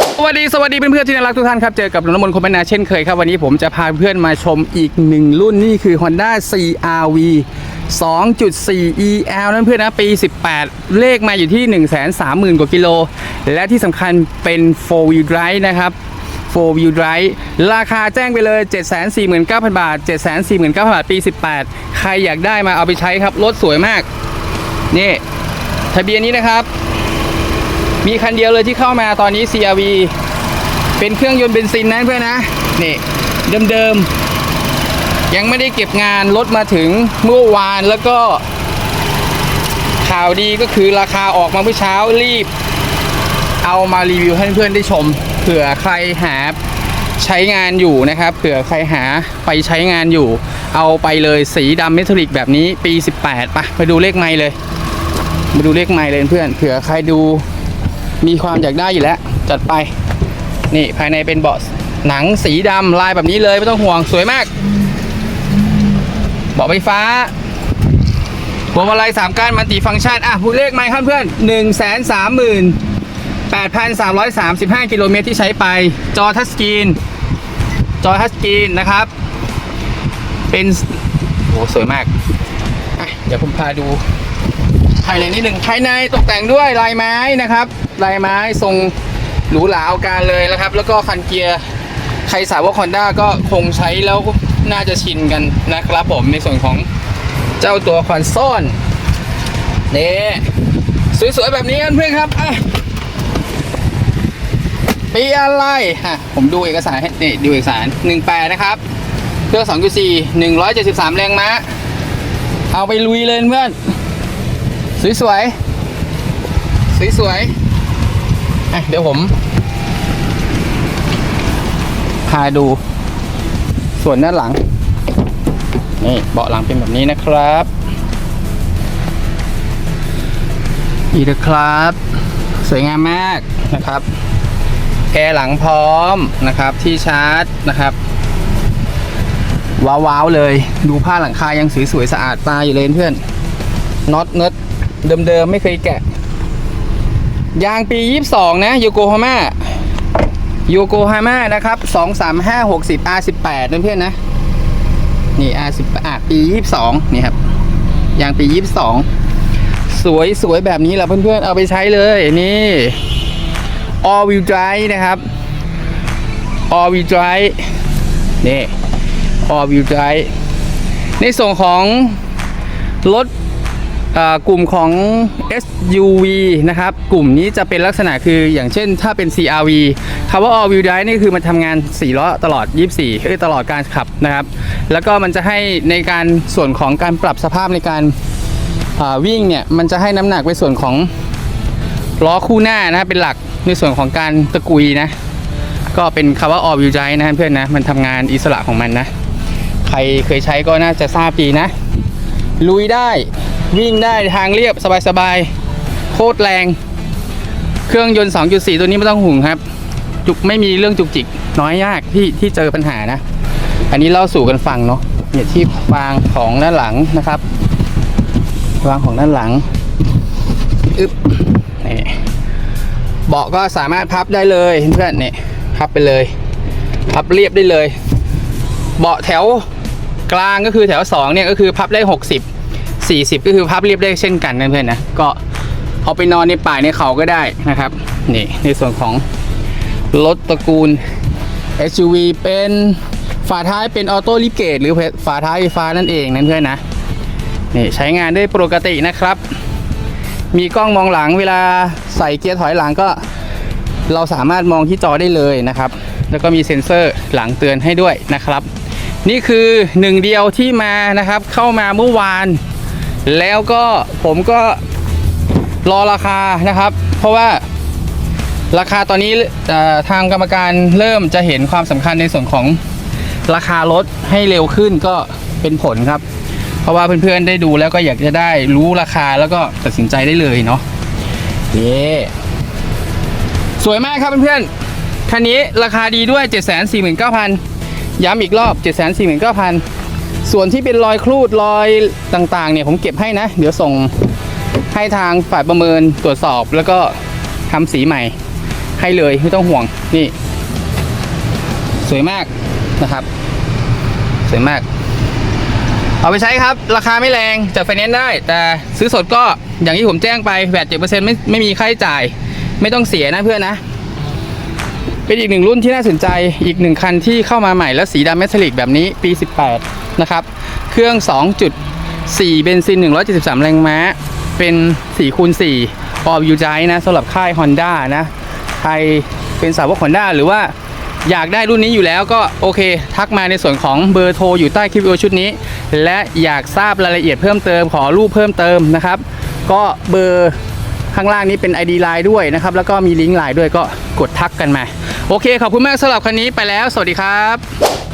สวัสดีสวัสดีเพื่อนๆที่น่ารักทุกท่านครับ เจอกับนน้ำมนต์คมนาเช่นเคยครับ วันนี้ผมจะพาเพื่อนมาชมอีกหนึ่งรุ่นนี่คือ Honda CRV 2.4 EL นั่นเพื่อนนะปี 18 เลขมาอยู่ที่ 130,000 กว่ากิโล และที่สำคัญเป็น 4 wheel drive นะครับ4 wheel drive ราคาแจ้งไปเลย 749,000 บาท 749,000 บาทปี 18 ใครอยากได้มาเอาไปใช้ครับ รถสวยมาก นี่ ทะเบียนนี้นะครับ มีคันเดียวเลยที่เข้ามาตอนนี้ CRV เป็นเครื่องยนต์เบนซินนะเพื่อนนะนี่เดิมๆยังไม่ได้เก็บงานรถมาถึงเมื่อวานแล้วก็ ข่าวดีก็คือราคาออกมาเมื่อเช้ารีบ เอามารีวิวให้เพื่อนได้ชม เผื่อใครหาใช้งานอยู่นะครับ เผื่อใครหาไปใช้งานอยู่ เอาไปเลยสีดำเมทัลลิกแบบนี้ปี 18ปะไปดูเลขไม้เลย มาดูเลขไม้เลยเพื่อนเผื่อใครดู มีความอยากได้อยู่แล้ว จัดไป นี่ภายในเป็นเบาะหนังสีดำลายแบบนี้เลยไม่ต้องห่วงสวยมาก เบาะไฟฟ้าพวงมาลัยสามก้านมัลติฟังก์ชัน อะพูดเลขไหมครับเพื่อน1นึ่งแสนสามหมื่นแปดพันสามร้อยสามสิบห้ากิโลเมตรที่ใช้ไป จอทัชสกรีน จอทัชสกรีนนะครับ เป็น โห สวยมากอะเดี๋ยวผมพาดูายในนิดหนึ่งภายในตกแต่งด้วยลายไม้นะครับ ลายไม้ทรงหรูหราเอาการเลยนะครับ แล้วก็คันเกียร์ใครสาวกฮอนด้าก็คงใช้แล้วน่าจะชินกันนะครับผมในส่วนของเจ้าตัวคอนโซลนี่สวยๆแบบนี้กันเพื่อนครับอะปีอะไรฮะผมดูเอกสารให้นี่ดูเอกสาร18นะครับเครื่อง2.4 173 แรงม้า เอาไปลุยเลยเพื่อน สวยสวยสวยสวยๆอะเดี๋ยวผม พาดูส่วนด้านหลัง นี่เบาะหลังเป็นแบบนี้นะครับอีกนะครับ สวยงามมากนะครับแอร์หลังพร้อมนะครับที่ชาร์จนะครับว้าวๆเลย ดูผ้าหลังคายังสวยๆสะอาดตาอยู่เลยเพื่อนน็อตเนิร์ด เดิมๆ ไม่เคยแกะ ยางปี 22 นะโยโกฮาม่าโยโกฮาม่านะครับ 23560 R18 เพื่อนๆนะ นี่ R10 อะปี 22 นี่ครับ ยางปี 22 สวยสวยแบบนี้แหละเพื่อนๆ เอาไปใช้เลยนี่ all wheel drive นะครับ all wheel drive นี่ all wheel drive ในส่วนของรถ กลุ่มของ SUV นะครับ กลุ่มนี้จะเป็นลักษณะคืออย่างเช่นถ้าเป็น CRV คำว่า all wheel drive นี่คือมันทำงาน 4 ล้อตลอด 24คือตลอดการขับนะครับ แล้วก็มันจะให้ในการส่วนของการปรับสภาพในการาวิ่งเนี่ย มันจะให้น้ำหนักไปส่วนของล้อคู่หน้านะเป็นหลักในส่วนของการตะกุยนะ ก็เป็นคำว่า all wheel drive นะเพื่อนนะ มันทำงานอิสระของมันนะ ใครเคยใช้ก็น่าจะทราบดีนะ ลุยได้ วิ่งได้ทางเรียบสบายๆ โคตรแรง เครื่องยนต์ 2.4 ตัวนี้ไม่ต้องห่วงครับ จุกไม่มีเรื่องจุกจิก น้อยยากที่ที่เจอปัญหานะ อันนี้เล่าสู่กันฟังเนาะเนี่ยที่วางของด้านหลังนะครับ วางของด้านหลังอึ๊บนี่เบาะก็สามารถพับได้เลยเพื่อนเนี่ยพับไปเลย พับเรียบได้เลย เบาะแถวกลางก็คือแถว 2 เนี่ยก็คือพับได้ 60 40 ก็คือพับเรียบได้เช่นกันนะเพื่อนนะก็เอาไปนอนในป่าในเขาก็ได้นะครับนี่ในส่วนของรถตระกูล SUV เป็นฝาท้ายเป็นออโต้ลิฟเกตหรือฝาท้ายไฟฟ้านั่นเองนั่นเพื่อนนะนี่ใช้งานได้ปกตินะครับ มีกล้องมองหลังเวลาใส่เกียร์ถอยหลังก็ เราสามารถมองที่จอได้เลยนะครับ แล้วก็มีเซ็นเซอร์หลังเตือนให้ด้วยนะครับ นี่คือหนึ่งเดียวที่มานะครับเข้ามาเมื่อวาน แล้วก็ผมก็รอราคานะครับ เพราะว่าราคาตอนนี้ทางกรรมการเริ่มจะเห็นความสำคัญในส่วนของราคารถให้เร็วขึ้นก็เป็นผลครับ เพราะว่าเพื่อนๆได้ดูแล้วก็อยากจะได้รู้ราคาแล้วก็ตัดสินใจได้เลยเนาะเย่สวยมากครับเพื่อนๆคันนี้ราคาดีด้วย 749,000 ย้ำอีกรอบ 749,000 ส่วนที่เป็นรอยครูดรอยต่างๆเนี่ยผมเก็บให้นะ เดี๋ยวส่งให้ทางฝ่ายประเมินตรวจสอบแล้วก็ทำสีใหม่ให้เลยไม่ต้องห่วงนี่ สวยมากนะครับ สวยมาก เอาไปใช้ครับ ราคาไม่แรงจัดไฟแนนซ์ได้ แต่ซื้อสดก็อย่างที่ผมแจ้งไปแปดเจ็ดเปอร์เซ็นต์ไม่ไม่มีค่าใช้จ่าย ไม่ต้องเสียนะเพื่อนนะ เป็นอีกหนึ่งรุ่นที่น่าสนใจอีกหนึ่งคันที่เข้ามาใหม่แล้วสีดำเมทัลลิกแบบนี้ปี18 นะครับ เครื่อง 2.4 เบนซิน 173 แรงม้า เป็น4คูณ4ออยูไจนะสำหรับค่าย Honda นะใครเป็นสาวก Honda หรือว่าอยากได้รุ่นนี้อยู่แล้วก็โอเค ทักมาในส่วนของเบอร์โทรอยู่ใต้คลิปวิดีโอชุดนี้ และอยากทราบรายละเอียดเพิ่มเติมขอรูปเพิ่มเติมนะครับ ก็เบอร์ข้างล่างนี้เป็น ID Line ด้วยนะครับ แล้วก็มีลิงก์ไลน์ด้วยก็กดทักกันมา โอเค ขอบคุณมากสำหรับคันนี้ไปแล้ว สวัสดีครับ